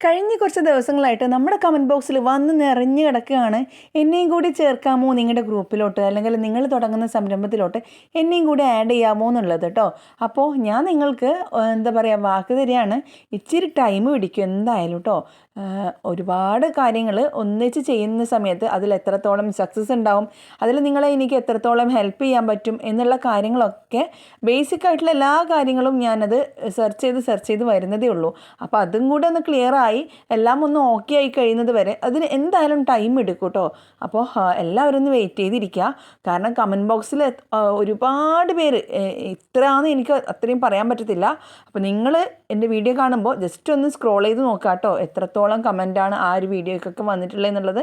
കഴിഞ്ഞ കുറച്ച് ദിവസങ്ങളായിട്ട് നമ്മുടെ കമന്റ് ബോക്സിൽ വന്ന് നിറഞ്ഞു കിടക്കുകയാണ്. എന്നെയും കൂടി ചേർക്കാമോ നിങ്ങളുടെ ഗ്രൂപ്പിലോട്ട്? അല്ലെങ്കിൽ നിങ്ങൾ തുടങ്ങുന്ന സംരംഭത്തിലോട്ട് എന്നെയും കൂടി ആഡ് ചെയ്യാമോ എന്നുള്ളത് കേട്ടോ അപ്പോൾ ഞാൻ നിങ്ങൾക്ക് എന്താ പറയുക വാക്ക് തരികയാണ്. ഇച്ചിരി ടൈം പിടിക്കും എന്തായാലും കേട്ടോ ഒരുപാട് കാര്യങ്ങൾ ഒന്നിച്ച് ചെയ്യുന്ന സമയത്ത് അതിൽ എത്രത്തോളം സക്സസ് ഉണ്ടാവും അതിൽ നിങ്ങളെ എനിക്ക് എത്രത്തോളം ഹെൽപ്പ് ചെയ്യാൻ പറ്റും എന്നുള്ള കാര്യങ്ങളൊക്കെ ബേസിക് ആയിട്ടുള്ള എല്ലാ കാര്യങ്ങളും ഞാനത് സെർച്ച് ചെയ്ത് സെർച്ച് ചെയ്ത് വരുന്നതേ ഉള്ളൂ. അപ്പോൾ അതും കൂടെ ഒന്ന് ക്ലിയറായി എല്ലാം ഒന്ന് ഓക്കെ ആയി കഴിയുന്നത് വരെ അതിന് എന്തായാലും ടൈം എടുക്കും കേട്ടോ അപ്പോൾ എല്ലാവരും ഒന്ന് വെയിറ്റ് ചെയ്തിരിക്കുക. കാരണം കമന്റ് ബോക്സിൽ ഒരുപാട് പേര് ഇത്രയാണെന്ന് എനിക്ക് അത്രയും പറയാൻ പറ്റത്തില്ല. അപ്പോൾ നിങ്ങൾ എന്റെ വീഡിയോ കാണുമ്പോൾ ജസ്റ്റ് ഒന്ന് സ്ക്രോൾ ചെയ്ത് നോക്കാം കേട്ടോ എത്രത്തോളം കമന്റാണ് ആ ഒരു വീഡിയോക്കൊക്കെ വന്നിട്ടുള്ളത് എന്നുള്ളത്.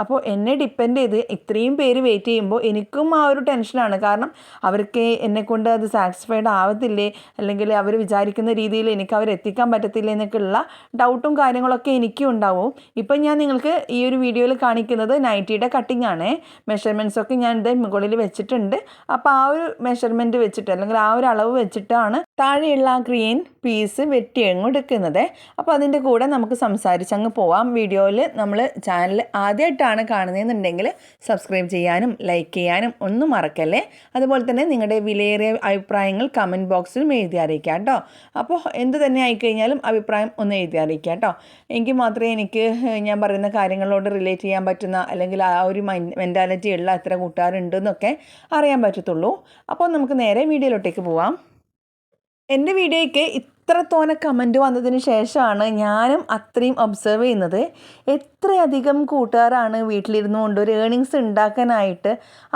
അപ്പോൾ എന്നെ ഡിപ്പെൻഡ് ചെയ്ത് ഇത്രയും പേര് വെയിറ്റ് ചെയ്യുമ്പോൾ എനിക്കും ആ ഒരു ടെൻഷനാണ് കാരണം അവർക്ക് എന്നെക്കൊണ്ട് അത് സാറ്റിസ്ഫൈഡ് ആവത്തില്ലേ? അല്ലെങ്കിൽ അവർ വിചാരിക്കുന്ന രീതിയിൽ എനിക്ക് അവർ എത്തിക്കാൻ പറ്റത്തില്ലേ എന്നൊക്കെയുള്ള ഡൗട്ടും കാര്യങ്ങളൊക്കെ എനിക്കും ഉണ്ടാവും. ഇപ്പം ഞാൻ നിങ്ങൾക്ക് ഈ ഒരു വീഡിയോയിൽ കാണിക്കുന്നത് നൈറ്റിയുടെ കട്ടിംഗ് ആണ്. മെഷർമെന്റ്സ് ഒക്കെ ഞാൻ ഇത് മുകളിൽ വെച്ചിട്ടുണ്ട്. അപ്പോൾ ആ ഒരു മെഷർമെന്റ് വെച്ചിട്ട് അല്ലെങ്കിൽ ആ ഒരു അളവ് വെച്ചിട്ടാണ് താഴെയുള്ള ആ ഗ്രീൻ പീസ് വെട്ടി എടുക്കുന്നത്. അപ്പോൾ അതിന്റെ കൂടെ നമുക്ക് സംസാരിച്ച് അങ്ങ് പോവാം. വീഡിയോയിൽ നമ്മൾ ചാനൽ ആദ്യമായിട്ടാണ് കാണുന്നതെന്നുണ്ടെങ്കിൽ സബ്സ്ക്രൈബ് ചെയ്യാനും ലൈക്ക് ചെയ്യാനും ഒന്നും മറക്കല്ലേ? അതുപോലെ തന്നെ നിങ്ങളുടെ വിലയേറിയ അഭിപ്രായങ്ങൾ കമന്റ് ബോക്സിലും എഴുതി അറിയിക്കാം കേട്ടോ. അപ്പോൾ എന്ത് തന്നെ ആയിക്കഴിഞ്ഞാലും അഭിപ്രായം ഒന്ന് എഴുതി അറിയിക്കാം കേട്ടോ. എങ്കിൽ മാത്രമേ എനിക്ക് ഞാൻ പറയുന്ന കാര്യങ്ങളോട് റിലേറ്റ് ചെയ്യാൻ പറ്റുന്ന അല്ലെങ്കിൽ ആ ഒരു മെന്റാലിറ്റി ഉള്ള എത്ര കൂട്ടുകാരുണ്ടെന്നൊക്കെ അറിയാൻ പറ്റത്തുള്ളൂ. അപ്പോൾ നമുക്ക് നേരെ വീഡിയോയിലോട്ടേക്ക് പോവാം. എന്റെ വീഡിയോയ്ക്ക് ഇത്രത്തോനെ കമന്റ് വന്നതിന് ശേഷമാണ് ഞാനും അത്രയും ഒബ്സർവ് ചെയ്യുന്നത്. എത്രയധികം കൂട്ടുകാരാണ് വീട്ടിലിരുന്നു കൊണ്ട് ഒരു ഏണിങ്സ് ഉണ്ടാക്കാനായിട്ട്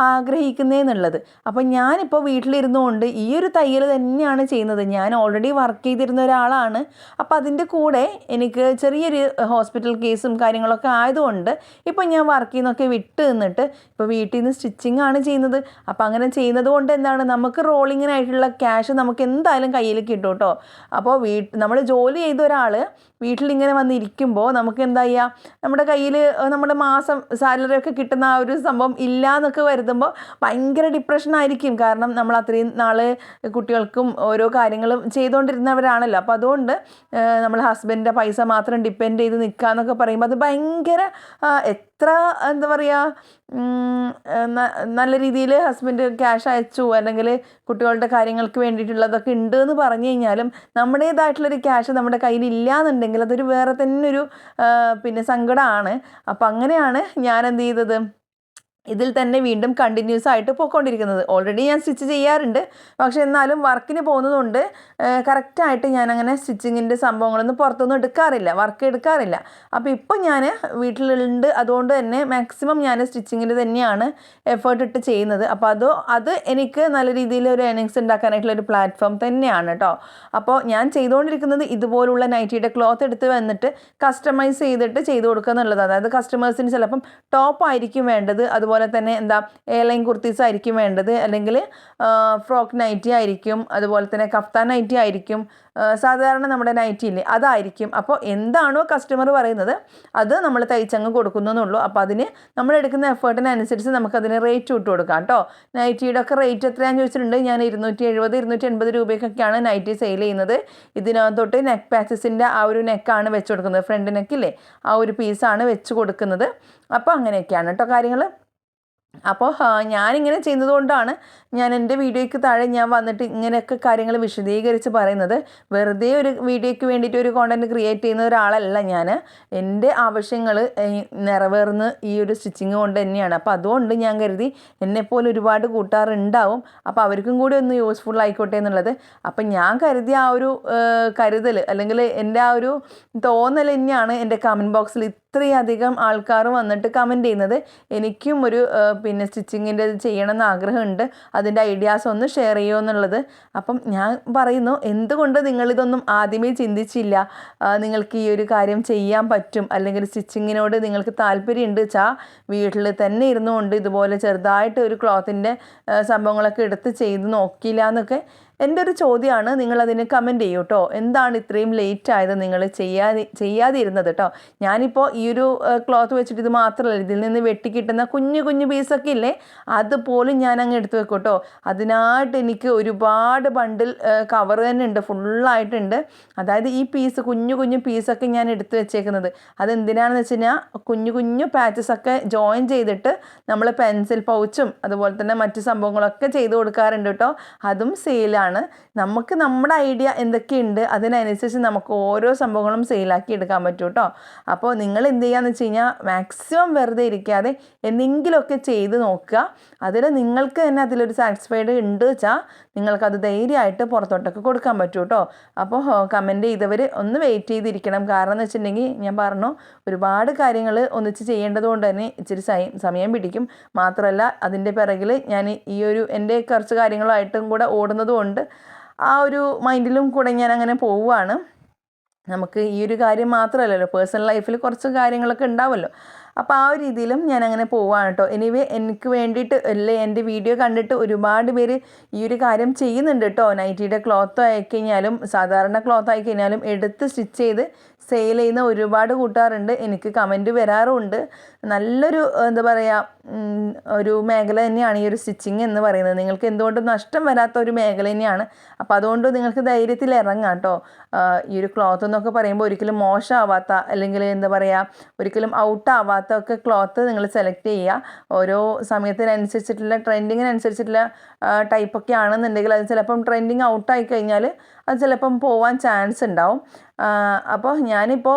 ആഗ്രഹിക്കുന്നതെന്നുള്ളത് അപ്പോൾ ഞാനിപ്പോൾ വീട്ടിലിരുന്നു കൊണ്ട് ഈ ഒരു തയ്യൽ തന്നെയാണ് ചെയ്യുന്നത്. ഞാൻ ഓൾറെഡി വർക്ക് ചെയ്തിരുന്ന ഒരാളാണ്. അപ്പോൾ അതിന്റെ കൂടെ എനിക്ക് ചെറിയൊരു ഹോസ്പിറ്റൽ കേസും കാര്യങ്ങളൊക്കെ ആയതുകൊണ്ട് ഇപ്പോൾ ഞാൻ വർക്ക് ചെയ്യുന്നൊക്കെ വിട്ട് നിന്നിട്ട് ഇപ്പോൾ വീട്ടിൽ നിന്ന് സ്റ്റിച്ചിങ് ആണ് ചെയ്യുന്നത്. അപ്പോൾ അങ്ങനെ ചെയ്യുന്നത് കൊണ്ട് എന്താണ്? നമുക്ക് റോളിങ്ങിനായിട്ടുള്ള ക്യാഷ് നമുക്ക് എന്തായാലും കയ്യിൽ കിട്ടും കേട്ടോ. അപ്പോൾ വീ നമ്മൾ ജോലി ചെയ്ത ഒരാൾ വീട്ടിലിങ്ങനെ വന്നിരിക്കുമ്പോൾ നമുക്ക് എന്താ ചെയ്യുക നമ്മുടെ കയ്യിൽ നമ്മുടെ മാസം സാലറി ഒക്കെ കിട്ടുന്ന ആ ഒരു സംഭവം ഇല്ല എന്നൊക്കെ വരുത്തുമ്പോൾ ഭയങ്കര ഡിപ്രഷൻ ആയിരിക്കും. കാരണം നമ്മൾ അത്രയും നാൾ കുട്ടികൾക്കും ഓരോ കാര്യങ്ങളും ചെയ്തുകൊണ്ടിരുന്നവരാണല്ലോ അപ്പോൾ അതുകൊണ്ട് നമ്മൾ ഹസ്ബൻഡിന്റെ പൈസ മാത്രം ഡിപ്പെൻഡ് ചെയ്ത് നിൽക്കുക എന്നൊക്കെ പറയുമ്പോൾ അത് ഭയങ്കര എത്ര എന്താ പറയുക നല്ല രീതിയിൽ ഹസ്ബൻഡ് ക്യാഷ് അയച്ചു അല്ലെങ്കിൽ കുട്ടികളുടെ കാര്യങ്ങൾക്ക് വേണ്ടിയിട്ടുള്ളതൊക്കെ ഉണ്ട് എന്ന് പറഞ്ഞു കഴിഞ്ഞാലും നമ്മുടേതായിട്ടുള്ളൊരു ക്യാഷ് നമ്മുടെ കയ്യിൽ ഇല്ല എന്നുണ്ടെങ്കിൽ അതൊരു വേറെ തന്നെ ഒരു പിന്നെ പിന്നെ സങ്കടമാണ് അപ്പം അങ്ങനെയാണ് ഞാൻ എന്ത് ചെയ്തത്? ഇതിൽ തന്നെ വീണ്ടും കണ്ടിന്യൂസ് ആയിട്ട് പോയിക്കൊണ്ടിരിക്കുന്നത്. ഓൾറെഡി ഞാൻ സ്റ്റിച്ച് ചെയ്യാറുണ്ട്. പക്ഷേ എന്നാലും വർക്കിന് പോകുന്നതുകൊണ്ട് കറക്റ്റായിട്ട് ഞാൻ അങ്ങനെ സ്റ്റിച്ചിങ്ങിന്റെ സംഭവങ്ങളൊന്നും പുറത്തൊന്നും എടുക്കാറില്ല. വർക്ക് എടുക്കാറില്ല. അപ്പോൾ ഇപ്പോൾ ഞാൻ വീട്ടിലുണ്ട്. അതുകൊണ്ട് തന്നെ മാക്സിമം ഞാൻ സ്റ്റിച്ചിങ്ങിൽ തന്നെയാണ് എഫേർട്ട് ഇട്ട് ചെയ്യുന്നത്. അപ്പോൾ അത് അത് എനിക്ക് നല്ല രീതിയിൽ ഒരു ഏണിങ്സ് ഉണ്ടാക്കാനായിട്ടുള്ള ഒരു പ്ലാറ്റ്ഫോം തന്നെയാണ് കേട്ടോ അപ്പോൾ ഞാൻ ചെയ്തുകൊണ്ടിരിക്കുന്നത് ഇതുപോലുള്ള നൈറ്റിയുടെ ക്ലോത്ത് എടുത്ത് വന്നിട്ട് കസ്റ്റമൈസ് ചെയ്തിട്ട് ചെയ്ത് കൊടുക്കുക എന്നുള്ളത് അതായത് കസ്റ്റമേഴ്സിന് ചിലപ്പം ടോപ്പ് ആയിരിക്കും വേണ്ടത്. അതുപോലെ തന്നെ എന്താ എയർലൈൻ കുർത്തീസ് ആയിരിക്കും വേണ്ടത്. അല്ലെങ്കിൽ ഫ്രോക്ക് നൈറ്റി ആയിരിക്കും. അതുപോലെ തന്നെ കഫ്താൻ നൈറ്റി ആയിരിക്കും. സാധാരണ നമ്മുടെ നൈറ്റി ഇല്ലേ അതായിരിക്കും. അപ്പോൾ എന്താണോ കസ്റ്റമർ പറയുന്നത് അത് നമ്മൾ തയ്ച്ചങ്ങ് കൊടുക്കുന്നുള്ളൂ അപ്പോൾ അതിന് നമ്മൾ എടുക്കുന്ന എഫേർട്ടിനനുസരിച്ച് നമുക്കതിന് റേറ്റ് ഇട്ട് കൊടുക്കാം കേട്ടോ. നൈറ്റിയുടെ ഒക്കെ റേറ്റ് എത്രയാണെന്ന് ചോദിച്ചിട്ടുണ്ട്. ഞാൻ ഇരുന്നൂറ്റി എഴുപത് ഇരുന്നൂറ്റി എൺപത് രൂപയ്ക്കൊക്കെയാണ് നൈറ്റി സെയിൽ ചെയ്യുന്നത്. ഇതിനകത്തോട്ട് നെക്ക് പാച്ചസിന്റെ ആ ഒരു നെക്കാണ് വെച്ച് കൊടുക്കുന്നത്. ഫ്രണ്ട് നെക്കില്ലേ ആ ഒരു പീസാണ് വെച്ച് കൊടുക്കുന്നത്. അപ്പോൾ അങ്ങനെയൊക്കെയാണ് കേട്ടോ കാര്യങ്ങൾ. അപ്പോൾ ഞാനിങ്ങനെ ചെയ്യുന്നത് കൊണ്ടാണ് ഞാൻ എന്റെ വീഡിയോയ്ക്ക് താഴെ ഞാൻ വന്നിട്ട് ഇങ്ങനെയൊക്കെ കാര്യങ്ങൾ വിശദീകരിച്ച് പറയുന്നത്. വെറുതെ ഒരു വീഡിയോയ്ക്ക് വേണ്ടിയിട്ട് ഒരു കോണ്ടന്റ് ക്രിയേറ്റ് ചെയ്യുന്ന ഒരാളല്ല ഞാൻ എന്റെ ആവശ്യങ്ങൾ നിറവേറുന്ന ഈ ഒരു സ്റ്റിച്ചിങ് കൊണ്ട് തന്നെയാണ്. അപ്പോൾ അതുകൊണ്ട് ഞാൻ കരുതി എന്നെപ്പോലെ ഒരുപാട് കൂട്ടാറുണ്ടാവും. അപ്പോൾ അവർക്കും കൂടി ഒന്ന് യൂസ്ഫുൾ ആയിക്കോട്ടെ എന്നുള്ളത്. അപ്പം ഞാൻ കരുതിയ ആ ഒരു കരുതൽ അല്ലെങ്കിൽ എന്റെ ആ ഒരു തോന്നൽ തന്നെയാണ് എന്റെ കമന്റ് ബോക്സിൽ ഇത്രയധികം ആൾക്കാർ വന്നിട്ട് കമന്റ് ചെയ്യുന്നത്. എനിക്കും ഒരു പിന്നെ സ്റ്റിച്ചിങ്ങിന്റെ ചെയ്യണം എന്ന് ആഗ്രഹമുണ്ട്. അതിന്റെ ഐഡിയാസ് ഒന്ന് ഷെയർ ചെയ്യുമോ എന്നുള്ളത്. അപ്പം ഞാൻ പറയുന്നു എന്തുകൊണ്ട് നിങ്ങളിതൊന്നും ആദ്യമേ ചിന്തിച്ചില്ല? നിങ്ങൾക്ക് ഈ ഒരു കാര്യം ചെയ്യാൻ പറ്റും. അല്ലെങ്കിൽ സ്റ്റിച്ചിങ്ങിനോട് നിങ്ങൾക്ക് താല്പര്യമുണ്ട് വെച്ചാൽ വീട്ടിൽ തന്നെ ഇരുന്നുകൊണ്ട് ഇതുപോലെ ചെറുതായിട്ട് ഒരു ക്ലോത്തിന്റെ സംഭവങ്ങളൊക്കെ എടുത്ത് ചെയ്ത് നോക്കിയില്ല എന്നൊക്കെ എന്റെ ഒരു ചോദ്യമാണ് നിങ്ങളതിന് കമന്റ് ചെയ്യൂ കേട്ടോ എന്താണ് ഇത്രയും ലേറ്റ് ആയത് നിങ്ങൾ ചെയ്യാതെ ചെയ്യാതിരുന്നത് കേട്ടോ ഞാനിപ്പോൾ ഈ ഒരു ക്ലോത്ത് വെച്ചിട്ട് ഇത് മാത്രമല്ല ഇതിൽ നിന്ന് വെട്ടി കിട്ടുന്ന കുഞ്ഞു കുഞ്ഞു പീസൊക്കെ ഇല്ലേ അതുപോലും ഞാൻ അങ്ങ് എടുത്തു വെക്കും കേട്ടോ അതിനായിട്ട് എനിക്ക് ഒരുപാട് ബണ്ടിൽ കവർ തന്നെ ഉണ്ട് ഫുള്ളായിട്ടുണ്ട് അതായത് ഈ പീസ് കുഞ്ഞു കുഞ്ഞു പീസൊക്കെ ഞാൻ എടുത്തു വെച്ചേക്കുന്നത്. അതെന്തിനാണെന്ന് വെച്ച് കഴിഞ്ഞാൽ കുഞ്ഞു കുഞ്ഞു പാച്ചസ് ഒക്കെ ജോയിൻ ചെയ്തിട്ട് നമ്മൾ പെൻസിൽ പൗച്ചും അതുപോലെ തന്നെ മറ്റു സംഭവങ്ങളൊക്കെ ചെയ്ത് കൊടുക്കാറുണ്ട് കേട്ടോ അതും സെയിലാണ് നമുക്ക് നമ്മുടെ ഐഡിയ എന്തൊക്കെയുണ്ട് അതിനനുസരിച്ച് നമുക്ക് ഓരോ സംഭവങ്ങളും സെയിലാക്കി എടുക്കാൻ പറ്റും കേട്ടോ അപ്പോൾ നിങ്ങൾ എന്ത് ചെയ്യാന്ന് വെച്ച് കഴിഞ്ഞാൽ മാക്സിമം വെറുതെ ഇരിക്കാതെ എന്തെങ്കിലുമൊക്കെ ചെയ്ത് നോക്കുക. അതിൽ നിങ്ങൾക്ക് തന്നെ അതിലൊരു സാറ്റിസ്ഫൈഡ് ഉണ്ട് വെച്ചാൽ നിങ്ങൾക്കത് ധൈര്യമായിട്ട് പുറത്തോട്ടൊക്കെ കൊടുക്കാൻ പറ്റും കേട്ടോ അപ്പോൾ കമന്റ് ചെയ്തവർ ഒന്ന് വെയിറ്റ് ചെയ്തിരിക്കണം. കാരണം എന്ന് വെച്ചിട്ടുണ്ടെങ്കിൽ ഞാൻ പറഞ്ഞു ഒരുപാട് കാര്യങ്ങൾ ഒന്നിച്ച് ചെയ്യേണ്ടതുകൊണ്ട് തന്നെ ഇച്ചിരി സമയം പിടിക്കും. മാത്രമല്ല അതിന്റെ പിറകിൽ ഞാൻ ഈ ഒരു എന്റെ കുറച്ച് കാര്യങ്ങളായിട്ടും കൂടെ ഓടുന്നത് കൊണ്ട് ആ ഒരു മൈൻഡിലും കൂടെ ഞാൻ അങ്ങനെ പോവുകയാണ് നമുക്ക് ഈ ഒരു കാര്യം മാത്രമല്ലല്ലോ പേഴ്സണൽ ലൈഫിൽ കുറച്ച് കാര്യങ്ങളൊക്കെ ഉണ്ടാവുമല്ലോ അപ്പോൾ ആ ഒരു രീതിയിലും ഞാൻ അങ്ങനെ പോവാണ് കേട്ടോ. എനിവേ എനിക്ക് വേണ്ടിയിട്ട് അല്ലേ എന്റെ വീഡിയോ കണ്ടിട്ട് ഒരുപാട് പേര് ഈ ഒരു കാര്യം ചെയ്യുന്നുണ്ട് കേട്ടോ. നൈറ്റിയുടെ ക്ലോത്ത് ആയിക്കഴിഞ്ഞാലും സാധാരണ ക്ലോത്ത് ആയിക്കഴിഞ്ഞാലും എടുത്ത് സ്റ്റിച്ച് ചെയ്ത് സെയിൽ ചെയ്യുന്ന ഒരുപാട് കൂട്ടുകാരുണ്ട്. എനിക്ക് കമന്റ് വരാറുണ്ട്. നല്ലൊരു എന്താ പറയുക ഒരു മേഖല തന്നെയാണ് ഈ ഒരു സ്റ്റിച്ചിങ് എന്ന് പറയുന്നത്. നിങ്ങൾക്ക് എന്തുകൊണ്ടും നഷ്ടം വരാത്ത ഒരു മേഖല തന്നെയാണ്. അപ്പോൾ അതുകൊണ്ട് നിങ്ങൾക്ക് ധൈര്യത്തിൽ ഇറങ്ങാം കേട്ടോ. ഈ ഒരു ക്ലോത്ത് എന്നൊക്കെ പറയുമ്പോൾ ഒരിക്കലും മോശമാവാത്ത അല്ലെങ്കിൽ എന്താ പറയുക ഒരിക്കലും ഔട്ട് ആവാത്ത ക്ലോത്ത് നിങ്ങൾ സെലക്ട് ചെയ്യുക. ഓരോ സമയത്തിനനുസരിച്ചിട്ടുള്ള ട്രെൻഡിങ്ങിനനുസരിച്ചിട്ടുള്ള ടൈപ്പൊക്കെ ആണെന്നുണ്ടെങ്കിൽ അത് ചിലപ്പം ട്രെൻഡിങ് ഔട്ടായി കഴിഞ്ഞാൽ അത് ചിലപ്പം പോവാൻ ചാൻസ് ഉണ്ടാവും. അപ്പോൾ ഞാനിപ്പോൾ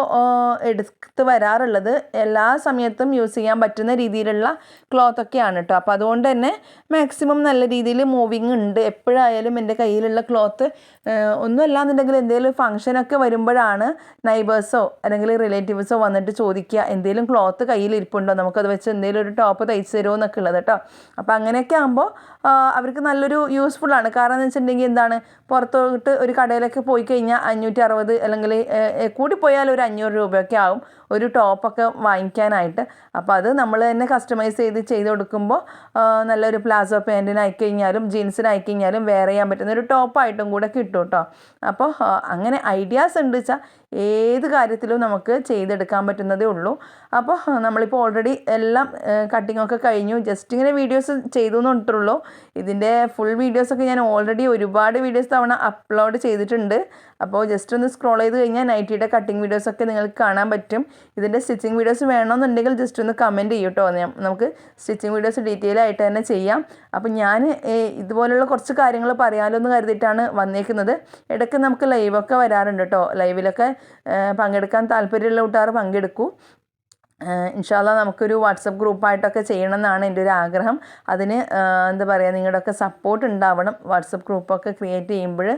എടുത്ത് വരാറുള്ളത് എല്ലാ സമയത്തും യൂസ് ചെയ്യാൻ പറ്റുന്ന രീതിയിലുള്ള ക്ലോത്ത് ഒക്കെയാണ് കേട്ടോ അപ്പോൾ അതുകൊണ്ട് തന്നെ മാക്സിമം നല്ല രീതിയിൽ മൂവിങ് ഉണ്ട്. എപ്പോഴായാലും എന്റെ കയ്യിലുള്ള ക്ലോത്ത് ഒന്നുമല്ല എന്നുണ്ടെങ്കിൽ എന്തെങ്കിലും ഫംഗ്ഷനൊക്കെ വരുമ്പോഴാണ് നൈബേഴ്സോ അല്ലെങ്കിൽ റിലേറ്റീവ്സോ വന്നിട്ട് ചോദിക്കുക എന്തെങ്കിലും ക്ലോത്ത് കയ്യിൽ ഇരിപ്പുണ്ടോ? നമുക്കത് വെച്ച് എന്തെങ്കിലും ഒരു ടോപ്പ് തയ്ച്ച് തരുമോ എന്നൊക്കെ ഉള്ളത് കേട്ടോ അപ്പോൾ അങ്ങനെയൊക്കെ ആകുമ്പോൾ അവർക്ക് നല്ലൊരു യൂസ്ഫുള്ളാണ് കാരണം എന്ന് വെച്ചിട്ടുണ്ടെങ്കിൽ എന്താണ്? പുറത്തോട്ട് ഒരു കടയിലൊക്കെ പോയി കഴിഞ്ഞാൽ അഞ്ഞൂറ്റി അറുപത് അല്ലെങ്കിൽ കൂടിപ്പോയാൽ ഒരു അഞ്ഞൂറ് രൂപയൊക്കെ ആവും. ഒരു ടോപ്പൊക്കെ വാങ്ങിക്കാനായിട്ട്. അപ്പോൾ അത് നമ്മൾ തന്നെ കസ്റ്റമൈസ് ചെയ്ത് ചെയ്ത് കൊടുക്കുമ്പോൾ നല്ലൊരു പ്ലാസോ പാന്റിനായി കഴിഞ്ഞാലും ജീൻസിനായി കഴിഞ്ഞാലും വെയർ ചെയ്യാൻ പറ്റുന്ന ഒരു ടോപ്പായിട്ടും കൂടെ കിട്ടും കേട്ടോ അപ്പോൾ അങ്ങനെ ഐഡിയാസ് ഉണ്ട് വെച്ചാൽ ഏത് കാര്യത്തിലും നമുക്ക് ചെയ്തെടുക്കാൻ പറ്റുന്നതേ ഉള്ളൂ. അപ്പോൾ നമ്മളിപ്പോൾ ഓൾറെഡി എല്ലാം കട്ടിങ്ങൊക്കെ കഴിഞ്ഞു. ജസ്റ്റ് ഇങ്ങനെ വീഡിയോസ് ചെയ്തു എന്നിട്ടുള്ളൂ ഇതിന്റെ ഫുൾ വീഡിയോസൊക്കെ ഞാൻ ഓൾറെഡി ഒരുപാട് വീഡിയോസ് തവണ അപ്ലോഡ് ചെയ്തിട്ടുണ്ട്. അപ്പോൾ ജസ്റ്റ് ഒന്ന് സ്ക്രോൾ ചെയ്ത് കഴിഞ്ഞാൽ നൈറ്റിയുടെ കട്ടിങ് വീഡിയോസൊക്കെ നിങ്ങൾക്ക് കാണാൻ പറ്റും. ഇതിന്റെ സ്റ്റിച്ചിങ് വീഡിയോസ് വേണമെന്നുണ്ടെങ്കിൽ ജസ്റ്റ് ഒന്ന് കമന്റ് ചെയ്യും കേട്ടോ നമുക്ക് സ്റ്റിച്ചിങ് വീഡിയോസ് ഡീറ്റെയിൽ ആയിട്ട് തന്നെ ചെയ്യാം. അപ്പം ഞാൻ ഇതുപോലുള്ള കുറച്ച് കാര്യങ്ങൾ പറയാമല്ലോ എന്ന് കരുതിയിട്ടാണ് വന്നേക്കുന്നത്. ഇടയ്ക്ക് നമുക്ക് ലൈവൊക്കെ വരാറുണ്ട് കേട്ടോ ലൈവിലൊക്കെ പങ്കെടുക്കാൻ താല്പര്യമുള്ള കൂട്ടുകാർ പങ്കെടുക്കൂ. ഇൻഷാല്ല നമുക്കൊരു വാട്സപ്പ് ഗ്രൂപ്പായിട്ടൊക്കെ ചെയ്യണമെന്നാണ് എന്റെ ഒരു ആഗ്രഹം. അതിന് എന്താ പറയുക നിങ്ങളുടെയൊക്കെ സപ്പോർട്ട് ഉണ്ടാവണം. വാട്സപ്പ് ഗ്രൂപ്പൊക്കെ ക്രിയേറ്റ് ചെയ്യുമ്പോൾ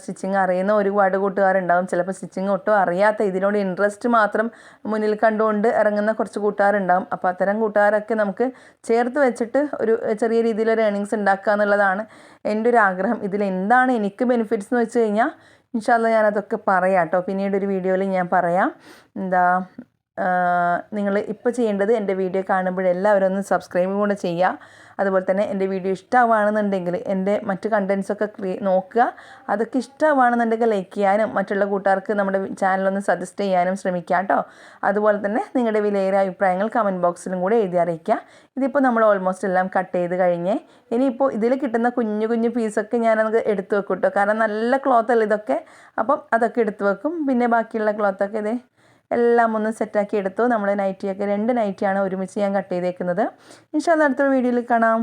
സ്റ്റിച്ചിങ് അറിയുന്ന ഒരുപാട് കൂട്ടുകാരുണ്ടാവും. ചിലപ്പോൾ സ്റ്റിച്ചിങ് ഒട്ടും അറിയാത്ത ഇതിനോട് ഇൻട്രസ്റ്റ് മാത്രം മുന്നിൽ കണ്ടുകൊണ്ട് ഇറങ്ങുന്ന കുറച്ച് കൂട്ടുകാരുണ്ടാവും. അപ്പോൾ അത്തരം കൂട്ടുകാരൊക്കെ നമുക്ക് ചേർത്ത് വെച്ചിട്ട് ഒരു ചെറിയ രീതിയിലൊരു ഏണിങ്സ് ഉണ്ടാക്കുക എന്നുള്ളതാണ് എന്റെ ഒരു ആഗ്രഹം. ഇതിൽ എന്താണ് എനിക്ക് ബെനിഫിറ്റ്സ് എന്ന് വെച്ച് കഴിഞ്ഞാൽ ഇൻഷാല്ല ഞാനതൊക്കെ പറയാം കേട്ടോ. പിന്നീട് ഒരു വീഡിയോയിൽ ഞാൻ പറയാം. എന്താ നിങ്ങൾ ഇപ്പോൾ ചെയ്യേണ്ടത് എന്റെ വീഡിയോ കാണുമ്പോഴെല്ലാവരും ഒന്ന് സബ്സ്ക്രൈബ് കൂടെ ചെയ്യുക. അതുപോലെ തന്നെ എന്റെ വീഡിയോ ഇഷ്ടമാണെന്നുണ്ടെങ്കിൽ എന്റെ മറ്റ് കണ്ടൻസൊക്കെ ക്രിയേ നോക്കുക. അതൊക്കെ ഇഷ്ടമാണെന്നുണ്ടെങ്കിൽ ലൈക്ക് ചെയ്യാനും മറ്റുള്ള കൂട്ടുകാർക്ക് നമ്മുടെ ചാനലൊന്ന് സജസ്റ്റ് ചെയ്യാനും ശ്രമിക്കുക കേട്ടോ. അതുപോലെ തന്നെ നിങ്ങളുടെ വിലയേറെ അഭിപ്രായങ്ങൾ കമന്റ് ബോക്സിലും കൂടെ എഴുതി അറിയിക്കുക. ഇതിപ്പോൾ നമ്മൾ ഓൾമോസ്റ്റ് എല്ലാം കട്ട് ചെയ്ത് കഴിഞ്ഞ് ഇനിയിപ്പോൾ ഇതിൽ കിട്ടുന്ന കുഞ്ഞു കുഞ്ഞു പീസൊക്കെ ഞാനത് എടുത്തു വെക്കും കേട്ടോ. കാരണം നല്ല ക്ലോത്തല്ല ഇതൊക്കെ? അപ്പം അതൊക്കെ എടുത്തു വെക്കും. പിന്നെ ബാക്കിയുള്ള ക്ലോത്തൊക്കെ ഇതേ എല്ലാം ഒന്ന് സെറ്റാക്കി എടുത്തു. നമ്മൾ നൈറ്റിയൊക്കെ രണ്ട് നൈറ്റിയാണ് ഒരുമിച്ച് ഞാൻ കട്ട് ചെയ്തേക്കുന്നത്. ഇൻഷാല്ല അടുത്തൊരു വീഡിയോയിൽ കാണാം.